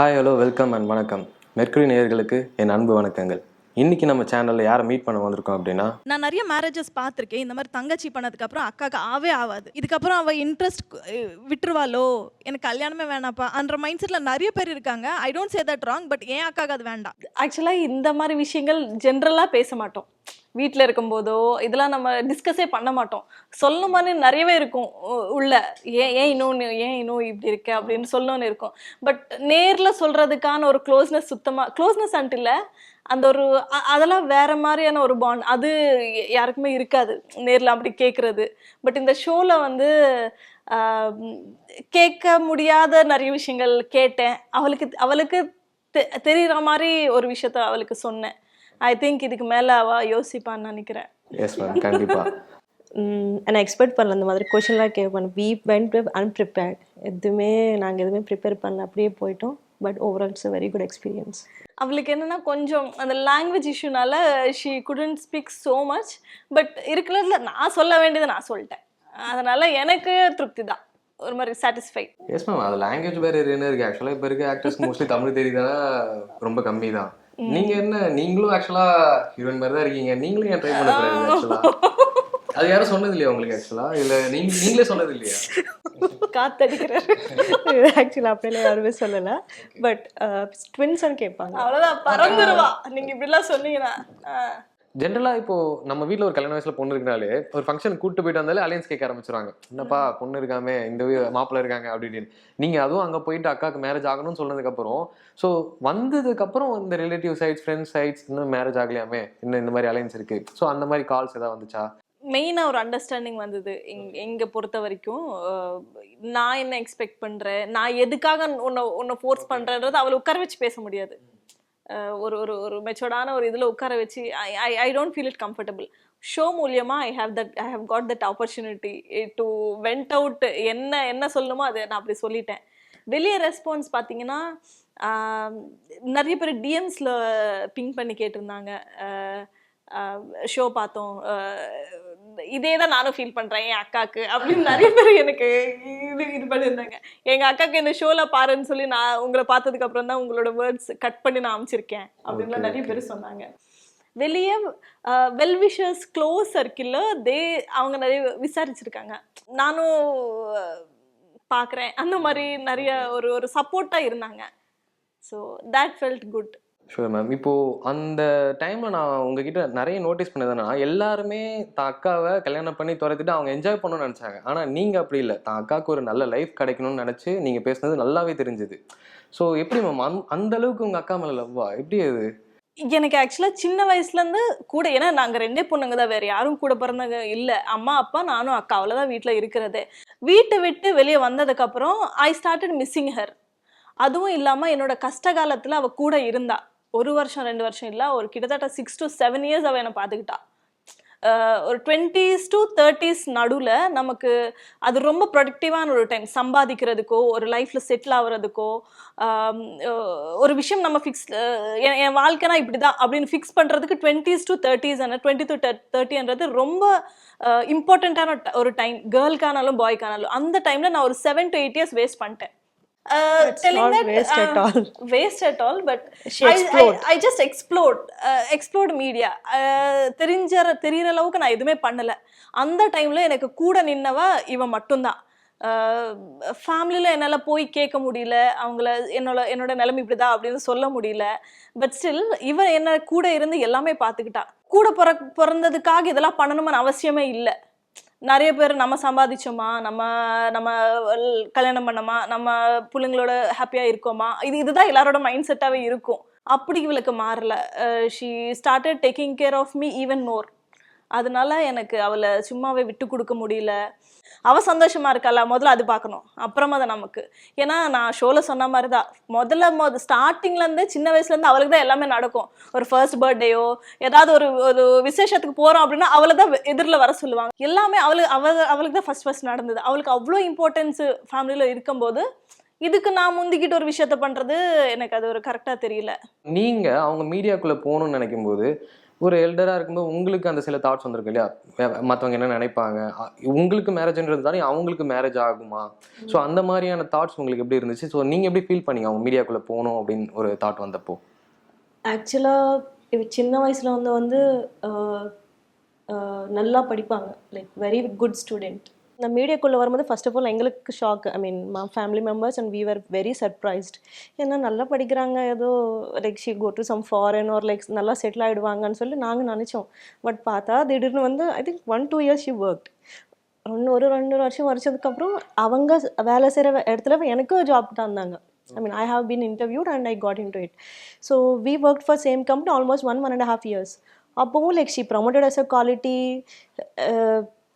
Hi hello welcome and வணக்கம். Mercury நேயர்களுக்கு என் அன்பு வணக்கங்கள். இன்னைக்கு நம்ம சேனல்ல யாரை மீட் பண்ண வந்திருக்கோம் அப்படின்னா? நான் நிறைய மேரேஜஸ் பார்த்துருக்கேன். இந்த மாதிரி தங்கச்சி பண்ணதுக்கு அப்புறம் அக்காக்கு ஆவே ஆகாது இதுக்கப்புறம் அவ இன்ட்ரெஸ்ட் விட்டுருவாளோ? எனக்கு கல்யாணமே வேணாப்பா அந்த மைண்ட் செட்ல நிறைய பேர் இருக்காங்க. I don't say that wrong but ஏன் அக்காக்கு அது வேண்டாம்? ஆக்சுவலாக இந்த மாதிரி விஷயங்கள் ஜென்ரலாக பேச மாட்டோம். வீட்டில் இருக்கும்போதோ இதெல்லாம் நம்ம டிஸ்கஸே பண்ண மாட்டோம். சொல்ல மாதிரி நிறையவே இருக்கும் உ- உள்ள. ஏன் ஏன் இன்னொன்று ஏன் இன்னும் இப்படி இருக்க? அப்படின்னு சொல்லணும்னு இருக்கும். பட் நேரில் சொல்கிறதுக்கான ஒரு க்ளோஸ்னஸ் சுத்தமாக க்ளோஸ்னஸ் அண்ட் இல்லை. அந்த ஒரு அதெல்லாம் வேற மாதிரியான ஒரு பாண்ட் அது யாருக்குமே இருக்காது. நேரில் அப்படி கேட்குறது பட் இந்த ஷோவில் வந்து கேட்க முடியாத நிறைய விஷயங்கள் கேட்டேன். அவளுக்கு அவளுக்கு தெ- தெரியற மாதிரி ஒரு விஷயத்த அவளுக்கு சொன்னேன். ஐ திங்க் இதுக்கு மேலே அவ யோசிப்பான்னு நினைக்கிறேன். எஸ் மேம் கண்டிப்பா. நான் எக்ஸ்பெக்ட் பண்ணல இந்த மாதிரி கொஷின்லாம் கேட்பேன் வி வென்ட் அன்ப்ரிப்பேர்ட் எதுவுமே நாங்கள் எதுவுமே ப்ரிப்பேர் பண்ணல. அப்படியே போயிட்டோம். But overall it's very good experience அவளுக்கு என்னன்னா கொஞ்சம் அந்த language இஷ்யூனால she couldn't speak so much but இருக்கிறதுல நான் சொல்ல வேண்டியதை நான் சொல்லிட்டேன். அதனால எனக்கு திருப்தி தான். ஒரு மாதிரி சாட்டிஸ்ஃபை எஸ் மேம் அது லாங்குவேஜ் பேரியர் என்ன இருக்கு. ஆக்சுவலாக இப்போ இருக்க ஆக்டர்ஸ்க்கு மோஸ்ட்லி தமிழ் தெரியுதுன்னா ரொம்ப கம்மி தான். நீங்க என்ன நீங்களும் ஆக்சுவலா ஹீரோயின் மாதிரி தான் இருக்கீங்க. நீங்களும் ஏன் ட்ரை பண்ண ஆக்சுவலா அது யாரும் சொன்னது இல்லையா உங்களுக்கு ஆக்சுவலா இல்ல நீங்க நீங்களே சொன்னது இல்லையா? காத்தடிக்கிறாரு. ஆக்சுவலாக அப்படிலாம் யாருமே சொல்லலை. பட் ட்வின்ஸ்னு கேட்பாங்க. அவ்வளோதான் பறந்துருவா. நீங்க இப்படிலாம் சொன்னீங்கன்னா ஆ. ஜென்ரலா இப்போ நம்ம வீட்ல ஒரு கல்யாண வயசுல பொண்ணு இருக்கனாலே ஒரு ஃபங்க்ஷன் கூட்டு போயிட்டு வந்தாலே அலையன்ஸ் கேட்க ஆரம்பிச்சிருவாங்க. என்னப்பா பொண்ணு இருக்காமே இந்த மாப்பிள்ளை இருக்காங்க அப்படின்னு. நீங்க அதுவும் அங்க போயிட்டு அக்காக்கு மேரேஜ் ஆகணும்னு சொன்னதுக்கு அப்புறம் ஸோ வந்ததுக்கு அப்புறம் இந்த ரிலேட்டிவ் சைட்ஸ் ஃப்ரெண்ட்ஸ் சைட்ஸ் இன்னும் மேரேஜ் ஆகலையாமே? இன்னும் இந்த மாதிரி அலையன்ஸ் இருக்கு. ஸோ அந்த மாதிரி கால்ஸ் ஏதாவது வந்துச்சா? மெயினாக ஒரு அண்டர்ஸ்டாண்டிங் வந்தது. எங் எங்கே பொறுத்த வரைக்கும் நான் என்ன எக்ஸ்பெக்ட் பண்ணுறேன் நான் எதுக்காக உன்னை உன்னை ஃபோர்ஸ் பண்ணுறேன்றது அவளை உட்கார வச்சு பேச முடியாது. ஒரு ஒரு ஒரு மெச்சோர்டான ஒரு இதில் உட்கார வச்சு I I I don't feel it comfortable show மூலியமாக I have that I have got that opportunity to went out என்ன என்ன சொல்லணுமோ அதை நான் அப்படி சொல்லிட்டேன். வெளியே ரெஸ்பான்ஸ் பார்த்தீங்கன்னா நிறைய பேர் டிஎம்ஸில் பிங்க் பண்ணி கேட்டிருந்தாங்க. ஷோ பார்த்தோம். இதே தான் நானும் ஃபீல் பண்ணுறேன் என் அக்காவுக்கு அப்படின்னு நிறைய பேர் எனக்கு இது இது பண்ணியிருந்தாங்க. எங்கள் அக்காவுக்கு இந்த ஷோவில் பாருன்னு சொல்லி நான் உங்களை பார்த்ததுக்கு அப்புறம் தான் உங்களோட வேர்ட்ஸ் கட் பண்ணி நான் அமைச்சிருக்கேன் அப்படின்லாம் நிறைய. பேர் சொன்னாங்க. வெளியே வெல்விஷர்ஸ் க்ளோஸ் சர்க்கிளில் தே அவங்க நிறைய விசாரிச்சிருக்காங்க. நானும் பார்க்குறேன் அந்த மாதிரி நிறைய ஒரு ஒரு சப்போர்ட்டாக இருந்தாங்க. So that felt good sure ma'am இப்போது அந்த டைமில் நான் உங்ககிட்ட நிறைய நோட்டீஸ் பண்ணதுன்னா எல்லாருமே தான் அக்காவை கல்யாணம் பண்ணி துரத்திட்டு அவங்க என்ஜாய் பண்ணணும்னு நினச்சாங்க. ஆனால் நீங்கள் அப்படி இல்லை. தான் அக்காவுக்கு ஒரு நல்ல லைஃப் கிடைக்கணும்னு நினச்சி நீங்கள் பேசுனது நல்லாவே தெரிஞ்சுது. ஸோ எப்படி மேம் அந் அந்த அளவுக்கு உங்கள் அக்கா மேலே லவ்வா எப்படி அது? எனக்கு ஆக்சுவலாக சின்ன வயசுலேருந்து கூட ஏன்னா நாங்கள் ரெண்டே பொண்ணுங்க தான். வேறு யாரும் கூட பிறந்தவங்க இல்லை. அம்மா அப்பா நானும் அக்கா அவ்வளோதான் வீட்டில் இருக்கிறது. வீட்டை விட்டு வெளியே வந்ததுக்கப்புறம் ஐ ஸ்டார்டட் மிஸ்ஸிங் ஹர் அதுவும் இல்லாமல் என்னோட கஷ்ட காலத்தில் அவள் கூட இருந்தாள் ஒரு வருஷம் ரெண்டு வருஷம் இல்லை ஒரு கிட்டத்தட்ட சிக்ஸ் டு செவன் இயர்ஸ் அவள் என்னை பார்த்துக்கிட்டா. ஒரு டுவெண்ட்டீஸ் டு தேர்ட்டிஸ் நடுவில் நமக்கு அது ரொம்ப ப்ரொடக்டிவான ஒரு டைம் சம்பாதிக்கிறதுக்கோ ஒரு லைஃப்பில் செட்டில் ஆகுறதுக்கோ ஒரு விஷயம் நம்ம ஃபிக்ஸ் என் வாழ்க்கைனா இப்படி தான் அப்படின்னு ஃபிக்ஸ் பண்ணுறதுக்கு twenties to thirties twenty to தேர்ட்டின்றது ரொம்ப இம்பார்ட்டண்ட்டான ஒரு டைம் கேர்ளுக்கானாலும் பாய்க்கானாலும் அந்த டைமில் நான் ஒரு seven to eight years waste பண்ணிட்டேன். It's not waste at all. Waste at all but She explored. I just explored explored media தெரிஞ்ச தெரியிற அளவுக்கு நான் எதுவுமே பண்ணல. அந்த டைம்ல எனக்கு கூட நின்னவ இவன் மட்டும்தான். ஃபேமிலியில் என்னால் போய் கேட்க முடியல. அவங்கள என்னோட என்னோட நிலைமை இப்படிதான் அப்படின்னு சொல்ல முடியல. பட் ஸ்டில் இவன் என்ன கூட இருந்து எல்லாமே பார்த்துக்கிட்டா. கூட பிற பிறந்ததுக்காக இதெல்லாம் பண்ணணும்னு அவசியமே இல்லை. நிறைய பேர் நம்ம சம்பாதிச்சோமா நம்ம நம்ம கல்யாணம் பண்ணோமா நம்ம பிள்ளைங்களோட ஹாப்பியாக இருக்கோமா? இது இதுதான் எல்லாரோட மைண்ட் செட்டாகவே இருக்கும். அப்படி இவளுக்கு மாறல. She started taking care of me even more அதனால எனக்கு அவளை சும்மாவே விட்டு கொடுக்க முடியல. அவ சந்தோஷமா இருக்காளா? முதல்ல அது பார்க்கணும். அப்புறமா தான் நமக்கு. ஏன்னா நான் ஷோல சொன்ன மாதிரி தான் முதல்ல மொத ஸ்டார்டிங்லேருந்தே சின்ன வயசுல இருந்து அவளுக்கு தான் எல்லாமே நடக்கும். ஒரு ஃபர்ஸ்ட் பர்த்டேயோ ஏதாவது ஒரு ஒரு விசேஷத்துக்கு போறோம் அப்படின்னா அவளை தான் எதிரில் வர சொல்லுவாங்க. எல்லாமே அவளுக்கு அவ அவளுக்கு தான் ஃபர்ஸ்ட் ஃபர்ஸ்ட் நடந்தது. அவளுக்கு அவ்வளோ இம்பார்ட்டன்ஸ் ஃபேமிலியில இருக்கும்போது இதுக்கு நான் முந்திக்கிட்டு ஒரு விஷயத்த பண்றது எனக்கு அது ஒரு கரெக்டா தெரியல. நீங்க அவங்க மீடியாக்குள்ள போகணும்னு நினைக்கும் போது ஒரு எல்டரா இருக்கும்போது உங்களுக்கு அந்த சில தாட்ஸ் வந்திருக்கு இல்லையா? மத்தவங்க என்ன நினைப்பாங்க? உங்களுக்கு மேரேஜ்ன்றது தானே அவங்களுக்கு மேரேஜ் ஆகுமா? ஸோ அந்த மாதிரியான தாட்ஸ் உங்களுக்கு எப்படி இருந்துச்சு? ஸோ நீங்க எப்படி ஃபீல் பண்ணீங்க? அவங்க மீடியாக்குள்ள போகணும் அப்படின்னு ஒரு தாட் வந்தப்போ. ஆக்சுவலாக சின்ன வயசில் வந்து வந்து நல்லா படிப்பாங்க. லைக் வெரி குட் ஸ்டூடெண்ட் இந்த மீடியாக்குள்ளே வரும்போது ஃபர்ஸ்ட் ஆஃப் ஆல் எங்களுக்கு shock I mean my family members and we are very surprised ஏன்னா நல்லா படிக்கிறாங்க. ஏதோ like she go to some foreign or like நல்லா செட்டில் ஆகிடுவாங்கன்னு சொல்லி நாங்கள் நினச்சோம். பட் பார்த்தா திடீர்னு வந்து I think one two years she work ஒன்று ஒரு ரெண்டு வருஷம் வருஷத்துக்கப்புறம் அவங்க வேலை செய்கிற இடத்துல எனக்கு ஜாப் தந்தாங்க. I mean I have been interviewed and I got into it so we work for same company almost one one and half years அப்போவும் like she promoted as a quality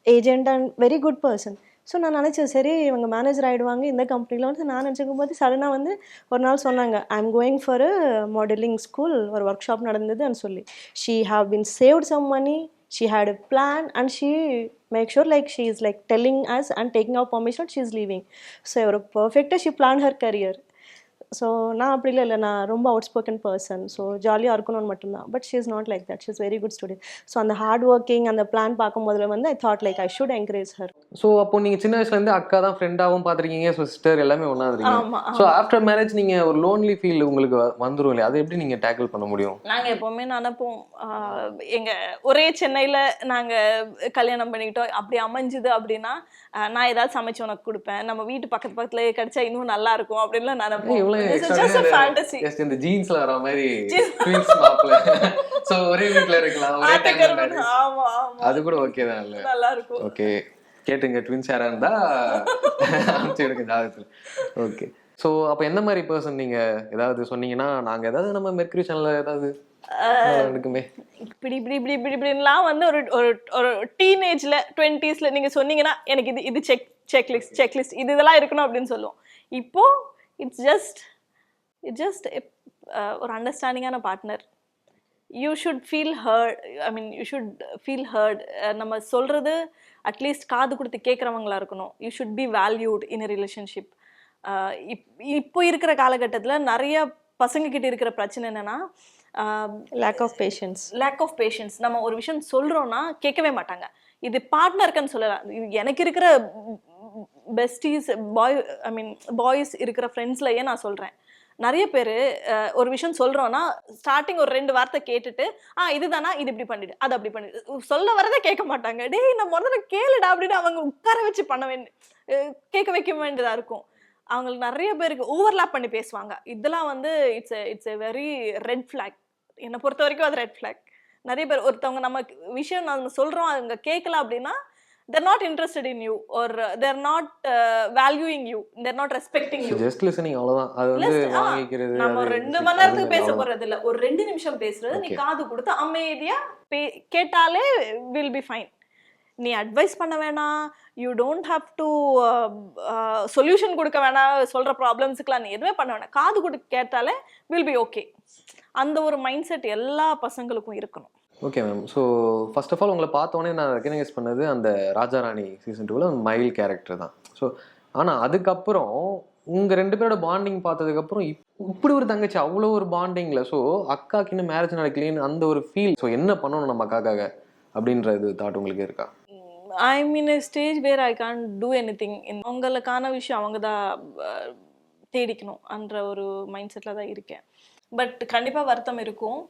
agent and very good person so நான் நினச்சேன் சரி இவங்க manager ஆகிடுவாங்க இந்த கம்பெனியில் வந்து நான் நினச்சிக்கும் போது சடனாக வந்து ஒரு நாள் சொன்னாங்க I am going for a modeling school ஒரு ஒர்க் ஷாப் நடந்ததுன்னு சொல்லி. She have been saved some money she had a plan and she make sure like she is like telling us and taking our permission she is leaving so ஒரு பர்ஃபெக்டாக she plan her career so நான் அப்படி இல்லை இல்லை. நான் ரொம்ப out spoken person so ஜாலியாக இருக்கணும்னு மட்டும்தான். But she is not like that she is very good student so அந்த ஹார்ட் ஒர்க்கிங் அந்த பிளான் பார்க்கும்போதுல வந்து I thought like I should encourage her so அப்போ நீங்க சின்ன வயசுல இருந்து அக்கா தான் ஃப்ரெண்டாவும் பார்த்துருக்கீங்க. சிஸ்டர் எல்லாமே ஒன்றா இருக்கீங்க ஆமா. ஸோ ஆஃப்டர் மேரேஜ் நீங்க ஒரு லோன்லி ஃபீல் உங்களுக்கு வ- வந்துரும் இல்லையா? அதை எப்படி நீங்க டேக்கிள் பண்ண முடியும்? நாங்க எப்பவுமே நினைப்போம் ஆஹ் எங்க ஒரே சென்னையில நாங்க கல்யாணம் பண்ணிக்கிட்டோம். அப்படி அமைஞ்சுது அப்படின்னா நான் ஏதாவது சமைச்சு உனக்கு கொடுப்பேன். நம்ம வீட்டு பக்கத்து பக்கத்துல கிடைச்சா இன்னும் நல்லா இருக்கும். அப்படின்லாம் நினைப்போம். ஜஸ்ட் இந்த ஜீன்ஸ்ல வர மாதிரி ட்வின்ஸ் மாப்பிள்ள ஸோ ஒரே வீட்ல இருக்கலாம் ஒரே டைம்ல ஆமா ஆமா. அது கூட ஓகே தான் இல்ல. நல்லா இருக்கும் ஓகே கேட்டுங்க ட்வின்ஸ் யாரா இருந்தா அனுப்பிச்சு எடுங்க ஜாதகத்துல. ஓகே ஸோ அப்போ எந்த மாதிரி பர்சன் நீங்க? ஏதாவது சொன்னீங்கன்னா நாங்க ஏதாவது நம்ம மெர்க்ரி சேனல்ல ஏதாவது இருக்குமே இப்படி இப்படி இப்படி இப்படி இப்படின்லாம் வந்து ஒரு ஒரு ஒரு டீனேஜ்ல டுவெண்ட்டீஸ்ல நீங்க சொன்னீங்கன்னா எனக்கு இது இது செக் செக்லிஸ்ட் செக்லிஸ்ட் இது இதெல்லாம் இருக்கணும் அப்படின்னு சொல்லுவோம். இப்போ இட்ஸ் ஜஸ்ட் ஜஸ்ட் ஒரு அண்டர்ஸ்டாண்டிங்கான partner you should feel heard I mean you should feel heard நம்ம சொல்றது அட்லீஸ்ட் காது கொடுத்து கேட்குறவங்களா இருக்கணும். You should be valued in relationship இப்போ இருக்கிற காலகட்டத்தில் நிறைய பசங்க கிட்ட இருக்கிற பிரச்சனை என்னன்னா lack of patience lack of patience நம்ம ஒரு விஷயம் சொல்றோம்னா கேட்கவே மாட்டாங்க. இது பார்ட்னருக்குன்னு சொல்லலாம். இது எனக்கு இருக்கிற பெஸ்டீஸ் பாய் ஐ மீன் பாய்ஸ் இருக்கிற ஃப்ரெண்ட்ஸ்லயே நான் சொல்றேன். நிறைய பேர் ஒரு விஷயம் சொல்கிறோன்னா ஸ்டார்டிங் ஒரு ரெண்டு வார்த்தை கேட்டுட்டு ஆ இதுதானா? இது இப்படி பண்ணிடு அது அப்படி பண்ணிடு. சொல்ல வரதே கேட்க மாட்டாங்க. டேய் நம்ம முதல்ல கேளுடா அப்படின்னு அவங்க உட்கார வச்சு பண்ண வேண்டிய கேட்க வைக்க வேண்டியதாக இருக்கும். அவங்களுக்கு நிறைய பேருக்கு ஓவர்லாப் பண்ணி பேசுவாங்க. இதெல்லாம் வந்து it's it's a very red flag என்னை பொறுத்த வரைக்கும் அது ரெட் ஃப்ளாக் நிறைய பேர் ஒருத்தவங்க நம்ம விஷயம் நம்ம சொல்கிறோம் அவங்க கேட்கல அப்படின்னா they're not interested in you ஒரு they're not valuing you they're not respecting you just listening அவ்வளவுதான். அது வந்து வாங்கிக்கிறது நம்ம அது ரெண்டு மணி நேரத்துக்கு பேச. போறது இல்ல ஒரு ரெண்டு நிமிஷம் பேசுறது நீ. காது கொடுத்து அமைதியா கேட்டாலே வில் பி ஃபைன் நீ அட்வைஸ் பண்ண வேணாம். You don't have to solution கொடுக்க வேணாம். சொல்ற ப்ராப்ளம்ஸுக்குலாம் நீ எதுவுமே பண்ண வேணாம். காது கொடுத்து கேட்டாலே வில் பி ஓகே அந்த ஒரு மைண்ட் செட் எல்லா பசங்களுக்கும் இருக்கணும். Okay ma'am so first of all உங்களை பார்த்தோன்னே நான் ரெக்கனைஸ் பண்ணது அந்த ராஜாராணி சீசன் டூவில் மயில் கேரக்டர் தான். ஸோ ஆனால் அதுக்கப்புறம் உங்கள் ரெண்டு பேரோட பாண்டிங் பார்த்ததுக்கப்புறம் இப்படி ஒரு தங்கச்சி அவ்வளோ ஒரு பாண்டிங்ல ஸோ அக்காக்கு இன்னும் மேரேஜ் நடக்கலேன்னு அந்த ஒரு ஃபீல் ஸோ என்ன பண்ணணும் நம்ம அக்காக்காக அப்படின்றது தாட் உங்களுக்கு இருக்கா? I mean stage where I can do anything அவங்களுக்கான விஷயம் அவங்க தான் தேடிக்கணும் என்ற ஒரு மைண்ட் செட்டில் தான் இருக்கேன். பட் கண்டிப்பாக வருத்தம் இருக்கும்.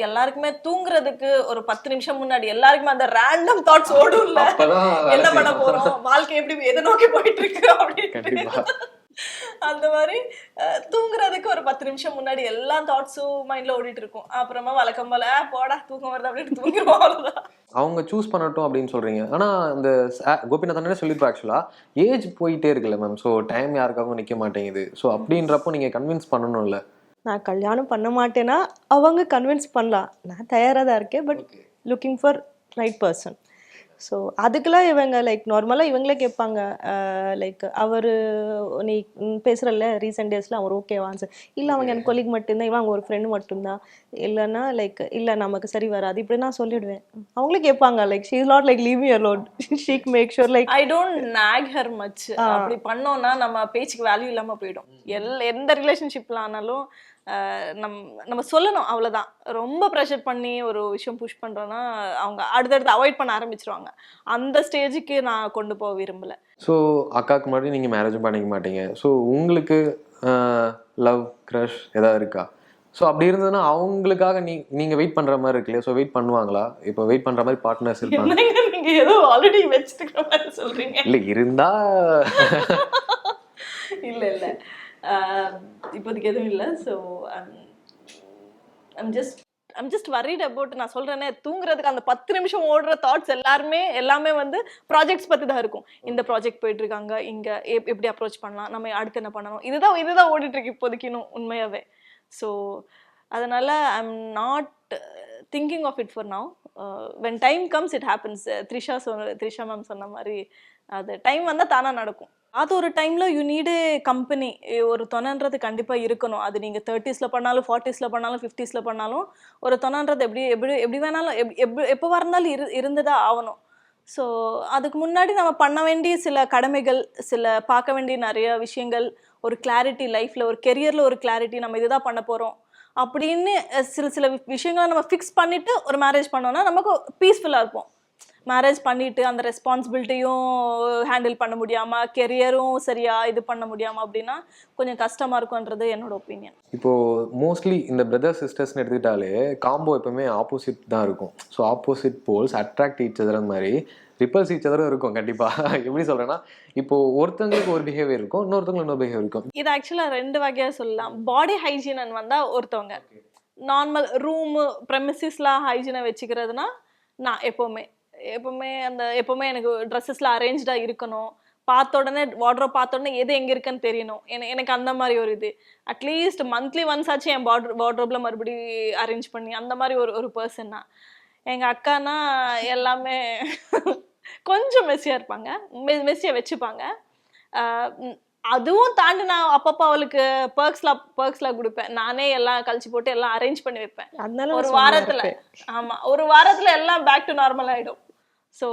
எல்லாருக்குமே தூங்குறதுக்கு ஒரு பத்து நிமிஷம் முன்னாடி எல்லாருக்குமே அந்த ரேண்டம் தாட்ஸ் ஓடும்ல. அப்பதான் என்ன பண்ண போறோம்? வாழ்க்கை எப்படி எதை நோக்கி போயிட்டு இருக்கு. அப்படின்னு அந்த மாதிரி தூங்குறதுக்கு ஒரு பத்து நிமிஷம் முன்னாடி எல்லா தாட்ஸும் மைண்ட்ல ஓடிட்டு இருக்கும். அப்புறமா வழக்கம் போல "ஆ, போடா தூக்கம் வருது அப்படின்னு தூங்கிடுவோம் அவ்வளவுதான். அவங்க சூஸ் பண்ணட்டும் அப்படின்னு சொல்றீங்க. ஆனா இந்த ச- கோபிநாத் அண்ணனே சொல்லியிருப்பா ஆக்சுவலா ஏஜ் போயிட்டே இருக்குல்ல மேம் ஸோ டைம் யாருக்காகவும் நிக்க மாட்டேங்குது. ஸோ அப்படின்றப்போ நீங்க கன்வின்ஸ் பண்ணணும்ல. நான் கல்யாணம் பண்ண மாட்டேன்னா அவங்க கன்வின்ஸ் பண்ணலாம். நான் தயாராக தான் இருக்கேன் but looking for right person so அதுக்கெல்லாம் இவங்க லைக் நார்மலாக இவங்களே கேட்பாங்க. லைக் அவர் நீ ம், பேசுறல்ல ரீசெண்ட் டேஸில் அவர் ஓகேவான்னு சொல்லி இல்லை அவங்க எனக்கு கொலிக் மட்டும்தான் இவன் அவங்க ஒரு ஃப்ரெண்டு மட்டும்தான். இல்லைன்னா லைக் இல்லை நமக்கு சரி வராது. இப்படி நான் சொல்லிடுவேன். அவங்களே கேட்பாங்க like she is not like leave you a lot she make sure like I don't nag her much அப்படி பண்ணோம்னா நம்ம பேச்சுக்கு வேல்யூ இல்லாம போயிடும். எல் எந்த ரிலேஷன்ஷிப்ல ஆனாலும் நம் நம்ம சொல்லணும் அவ்வளவுதான். ரொம்ப ப்ரெஷர் பண்ணி ஒரு விஷயம் புஷ் பண்றோம்னா அவங்க அடுத்தடுத்து அவாய்ட் பண்ண ஆரம்பிச்சிருவாங்க. அந்த ஸ்டேஜுக்கு நான் கொண்டு போக விரும்பல. ஸோ அக்காவுக்கு முன்னாடி நீங்கள் மேரேஜும் பண்ணிக்க மாட்டீங்க. ஸோ உங்களுக்கு லவ் க்ரஷ் ஏதாவது இருக்கா? ஸோ அப்படி இருந்ததுன்னா அவங்களுக்காக நீ நீங்கள் வெயிட் பண்ணுற மாதிரி இருக்கு இல்லையா ஸோ வெயிட் பண்ணுவாங்களா? இப்போ வெயிட் பண்ணுற மாதிரி பார்ட்னர்ஸ் இருப்பாங்க. என்னங்க நீங்க ஏதோ ஆல்ரெடி வச்சுட்டு மாதிரி சொல்றீங்க? இல்லை இருந்தா இல்ல இல்ல. Um, இப்போதைக்கு எதுவும் இல்லை. So I'm just I'm just worried about நான் சொல்றேனே தூங்குறதுக்கு அந்த பத்து நிமிஷம் ஓடுற தாட்ஸ் எல்லாருமே எல்லாமே வந்து ப்ராஜெக்ட்ஸ் பற்றி தான் இருக்கும். இந்த ப்ராஜெக்ட் போயிட்டு இருக்காங்க எப்- எப்படி அப்ரோச் பண்ணலாம் நம்ம அடுத்து என்ன பண்ணணும்? இதுதான் இதுதான் ஓடிட்டுருக்கு இப்போதைக்கு இன்னும் உண்மையாகவே ஸோ அதனால I'm not thinking of it for now when time comes it happens Trisha சொன்ன த்ரிஷா மேம் சொன்ன மாதிரி அது டைம் வந்தால் தானாக நடக்கும். அது ஒரு டைம்ல யூ நீடு கம்பெனி ஒரு தொணன்றது கண்டிப்பா இருக்கணும். அது நீங்க தேர்ட்டிஸ்ல பண்ணாலும் ஃபார்ட்டிஸ்ல பண்ணாலும் ஃபிஃப்டிஸ்ல பண்ணாலும் ஒரு தொனன்றது எப்படி எப்படி எப்படி வேணாலும் எப் எப்படி எப்போ இருந்தாலும் இரு இருந்துதான் ஆகணும். ஸோ அதுக்கு முன்னாடி நம்ம பண்ண வேண்டிய சில கடமைகள் சில பார்க்க வேண்டிய நிறைய விஷயங்கள் ஒரு கிளாரிட்டி லைஃப்ல ஒரு கெரியர்ல ஒரு கிளாரிட்டி நம்ம இதுதான் பண்ண போறோம். அப்படின்னு சில சில விஷயங்களை நம்ம ஃபிக்ஸ் பண்ணிட்டு ஒரு மேரேஜ் பண்ணோம்னா நமக்கு பீஸ்ஃபுல்லாக இருப்போம். மேரேஜ் பண்ணிட்டு அந்த ரெஸ்பான்சிபிலிட்டியும் ஹேண்டில் பண்ண முடியாம கெரியரும் சரியா இது பண்ண முடியாம அப்படின்னா கொஞ்சம் கஷ்டமா இருக்கும்ன்றது என்னோட ஒப்பீனியன் இப்போ மோஸ்ட்லி இந்த பிரதர் சிஸ்டர்ஸ்னு எடுத்துக்கிட்டாலே காம்போ எப்பவுமே ஆப்போசிட் தான் இருக்கும். So opposite poles attract each other மாதிரி ரிப்பல்ஸ் ஈச் அதரும் இருக்கும் கண்டிப்பா. எப்படி சொல்றேன்னா இப்போ ஒருத்தங்களுக்கு ஒரு பிஹேவியர் இருக்கும் இன்னொருத்தங்களுக்கு இன்னொரு பிஹேவியர் இருக்கும். இது ஆக்சுவலா ரெண்டு வகையா சொல்லலாம். பாடி ஹைஜீனன் வந்தா ஒருத்தவங்க. நார்மல் ரூமு ப்ரெமிசிஸ்லாம் ஹைஜீனை வச்சுக்கிறதுனா நான் எப்போவுமே எப்போவுமே அந்த எப்போவுமே எனக்கு ட்ரெஸ்ஸஸ்லாம் அரேஞ்ச்டாக இருக்கணும். பார்த்த உடனே வார்ட்ரோப் பார்த்த உடனே எது எங்கே இருக்குன்னு தெரியணும். என எனக்கு அந்த மாதிரி ஒரு இது. அட்லீஸ்ட் மந்த்லி ஒன்ஸ் ஆச்சு என் வார்ட்ரோ வார்ட்ரோப்பில் மறுபடி அரேஞ்ச் பண்ணி அந்த மாதிரி ஒரு ஒரு பர்சன் தான். எங்கள் அக்கானா எல்லாமே கொஞ்சம் மெஸ்ஸியாக இருப்பாங்க. மெஸ்ஸியாக வச்சுப்பாங்க. அதுவும் தாண்டி நான் அப்பப்போ அவளுக்கு பர்க்ஸ்லாம் பர்க்ஸ்லாம் கொடுப்பேன். நானே எல்லாம் கழிச்சு போட்டு எல்லாம் அரேஞ்ச் பண்ணி வைப்பேன். ஒரு வாரத்துல. இருப்பேன். ஆமா ஒரு வாரத்துல எல்லாம் பேக் டு நார்மல் ஆயிடும். ஸோ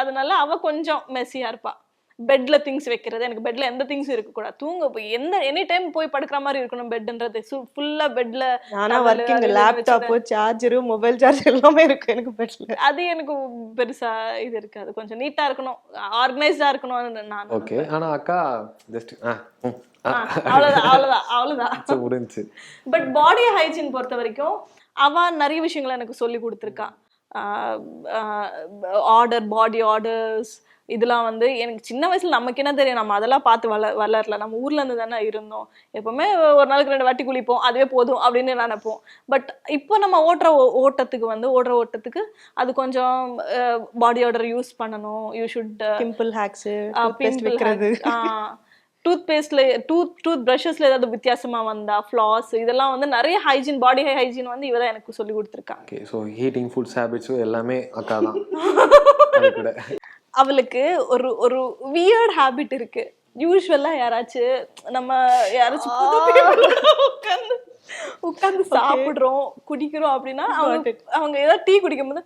அதனால அவ கொஞ்சம் மெஸ்ஸியா இருப்பா. பெட்ல திங்ஸ் வைக்கிறது எனக்கு பெட்ல எந்த திங்ஸ் இருக்கக்கூடாது. தூங்க போய் எந்த எனி டைம் போய் படுக்கிற மாதிரி இருக்கணும் பெட்ன்றது ஃபுல்லா பெட்ல நானா towel working laptop charger mobile charge எல்லாமே இருக்கு எனக்கு பெட்ல அது எனக்கு பெருசா இது இருக்காது. கொஞ்சம் நீட்டா இருக்கணும். ஆர்கனைஸ்டா இருக்கணும்னு நான் ஓகே ஆனா அக்கா ஜஸ்ட் அவ்வளவுதான் so முடிஞ்சுச்சு பட் பாடி ஹைஜீன் பொறுத்த வரைக்கும் அவ நிறைய விஷயங்களை எனக்கு சொல்லி கொடுத்துருக்கா. ஆர்டர் பாடி ஆர்டர்ஸ் இதெல்லாம் வந்து எனக்கு சின்ன வயசுல நமக்கு என்ன தெரியும்? நம்ம அதெல்லாம் பார்த்து வள வளரல. நம்ம ஊர்ல இருந்து தானே இருந்தோம். எப்பவுமே ஒரு நாளுக்கு ரெண்டு வாட்டி குளிப்போம். அதுவே போதும் அப்படின்னு நினைப்போம். பட் இப்போ நம்ம ஓட்டுற ஓ- ஓட்டத்துக்கு வந்து ஓடுற ஓட்டத்துக்கு அது கொஞ்சம் பாடி ஆர்டர் யூஸ் பண்ணணும். யூ ஷுட் பிம்பிள் ஹேக்ஸ் வைக்கிறது. டூத் பேஸ்ட்ல டூத் டூத் ப்ரஷஸ்ல ஏதாவது வித்தியாசமா வந்தா ஃப்ளாஸ் இதெல்லாம் வந்து நிறைய ஹைஜீன் பாடி ஹைஜீன் வந்து இவ தான் எனக்கு சொல்லி கொடுத்துருக்கா ஓகே ஸோ ஹீட்டிங் ஃபுட்ஸ் ஹேபிட்ஸும் எல்லாமே அக்கா தான் அவளுக்கு ஒரு ஒரு வியர்ட் ஹாபிட் இருக்கு. யூஸ்வலா யாராச்சும் நம்ம யாராச்சும் உட்கார்ந்து உட்கார்ந்து சாப்பிடுறோம் குடிக்கிறோம் அப்படின்னா அவங்க அவங்க ஏதாவது டீ குடிக்கும் போது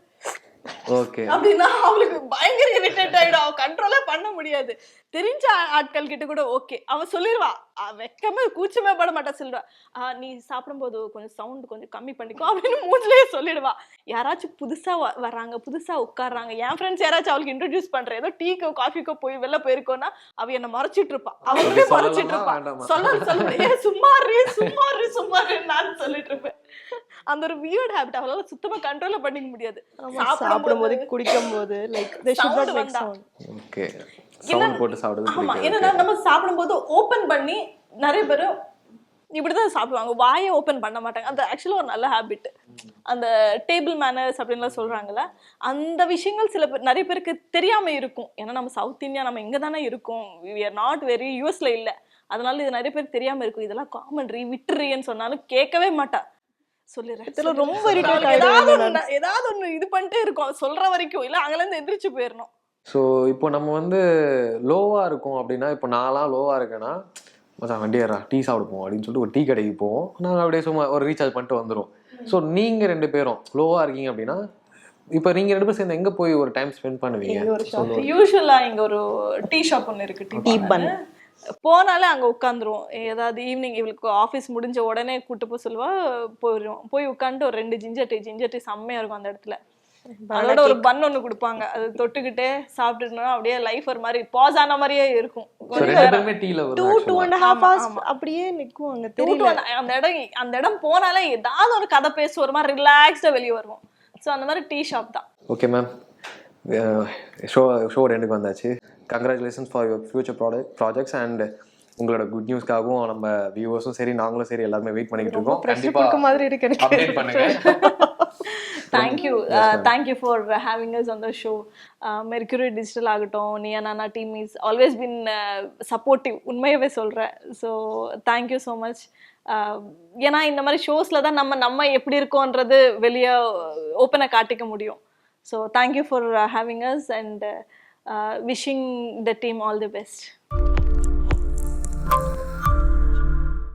ஓகே அப்படின்னா அவளுக்கு பயங்கர இரிட்டேட் ஆயிடும். அவ கண்ட்ரோலே பண்ண முடியாது. தெரிஞ்ச ஆட்கள் கிட்ட கூட ஓகே அவ சொல்லிடுவா வெக்கமே கூச்சமே பட மாட்டா. சொல்லுவா "ஆ, நீ சாப்பிடும்போது கொஞ்சம் சவுண்ட் கொஞ்சம் கம்மி பண்ணிக்கோ அப்படின்னு மூஞ்சிலேயே சொல்லிடுவா. யாராச்சும் புதுசா வர்றாங்க புதுசா உட்கார்றாங்க. என் ஃப்ரெண்ட்ஸ் யாராச்சும் அவளுக்கு இன்ட்ரடியூஸ் பண்ற ஏதோ டீக்கோ காஃபிக்கோ போய் வெளில போயிருக்கோன்னா அவ என்ன மறைச்சிட்டு இருப்பா. அவங்களே மறைச்சிட்டு இருப்பா? சொல்ல சொல்ல. சும்மா சும்மா சும்மா இரு" நான் சொல்லிட்டு இருப்பேன். அந்த ஒரு வியர்ட் ஹேபிட் அவளால சுத்தமா கண்ட்ரோல பண்ணிக்க முடியாது. சாப்பிடும்போது குடிக்கும் போது like they should not make. Sound okay sound போட்டு சாப்பிடுறது ஆமா. என்னன்னா நம்ம சாப்பிடும்போது ஓபன் பண்ணி நிறைய பேர் இப்படிதான் சாப்பிடுவாங்க. வாயை ஓபன் பண்ண மாட்டாங்க. அந்த ஆக்சுவலா ஒரு நல்ல ஹாபிட் அந்த டேபிள் மேனர்ஸ் அப்படின்லாம் சொல்றாங்கல்ல அந்த விஷயங்கள் சில பேர் நிறைய பேருக்கு தெரியாம இருக்கும். ஏன்னா நம்ம சவுத் இந்தியா நம்ம இங்க தானே இருக்கோம். வி ஆர் நாட் வெரி யூஎஸ்ல இல்ல. அதனால இது நிறைய பேருக்கு தெரியாம இருக்கும். இதெல்லாம் காமன்ரி விட்டுறின்னு சொன்னாலும் கேட்கவே மாட்டா. சொல்லிடுறேன் ரொம்ப ஏதாவது ஒண்ணு ஏதாவது ஒண்ணு இது பண்ணிட்டே இருக்கும். சொல்ற வரைக்கும். இல்ல அங்கல இருந்து எந்திரிச்சு போயிடணும் ஸோ இப்போ நம்ம வந்து லோவாக இருக்கோம் அப்படின்னா இப்போ நான்லாம் லோவாக இருக்கேன்னா மச்சான் வண்டியாரா டீ சாப்பிடுப்போம் அப்படின்னு சொல்லிட்டு ஒரு டீ கடைக்கு போவோம். நாங்கள் அப்படியே சும்மா ஒரு ரீசார்ஜ் பண்ணிட்டு வந்துடும் ஸோ நீங்கள் ரெண்டு பேரும் லோவாக இருக்கீங்க அப்படின்னா இப்போ நீங்கள் ரெண்டு பேரும் சேர்ந்து எங்கே போய் ஒரு டைம் ஸ்பெண்ட் பண்ணுவீங்க? எங்க ஒரு shop. சொல்லுங்க. யூஸ்வலா இங்க ஒரு டீ ஷாப் ஒன்னு இருக்கு. Tea tea. பன். போனாலே அங்கே உட்காந்துருவோம். ஏதாவது ஈவினிங் இவளுக்கு ஆஃபீஸ் முடிஞ்ச உடனே கூட்டு போய் சொல்லுவா போயிடுவோம். போய் உட்காந்துட்டு ஒரு ரெண்டு ஜிஞ்சர் டீ ஜிஞ்சர் டீ செம்மையா இருக்கும் அந்த இடத்துல. அதோட ஒரு பன் ஒன்று கொடுப்பாங்க. அது தொட்டுக்கிட்டே சாப்பிட்டுட்டோம்னா அப்படியே லைஃப் ஒரு மாதிரி பாஸ் ஆன மாதிரியே இருக்கும். Two two. And half hours. அப்படியே நிற்கும் அங்கே one- அந்த இடம் அந்த இடம் போனாலே ஏதாவது ஒரு கதை பேச ஒரு மாதிரி ரிலாக்ஸ்டா வெளியே வருவோம். ஸோ அந்த மாதிரி டீ ஷாப் தான். ஓகே மேம் ஷோ ஷோ ரெண்டுக்கு வந்தாச்சு. Congratulations for your future product projects and உங்களோட குட் நியூஸ்க்காகவும் நம்ம வியூவர்ஸும் சரி நாங்களும் சரி எல்லாருமே வெயிட் பண்ணிக்கிட்டு இருக்கோம். கொடுக்க மாதிரி இருக்கு எனக்கு. அப்டேட் பண்ணுங்க. Thank you thank you for having us on the show Mercury Digital ஆகட்டும் நியா நானா team is always been supportive உண்மையாகவே சொல்கிறேன் ஸோ தேங்க்யூ ஸோ மச் ஏன்னா இந்த மாதிரி ஷோஸில் தான் நம்ம நம்ம எப்படி இருக்கோன்றது வெளியே ஓப்பனாக காட்டிக்க முடியும். So thank you for having us and wishing the team all the best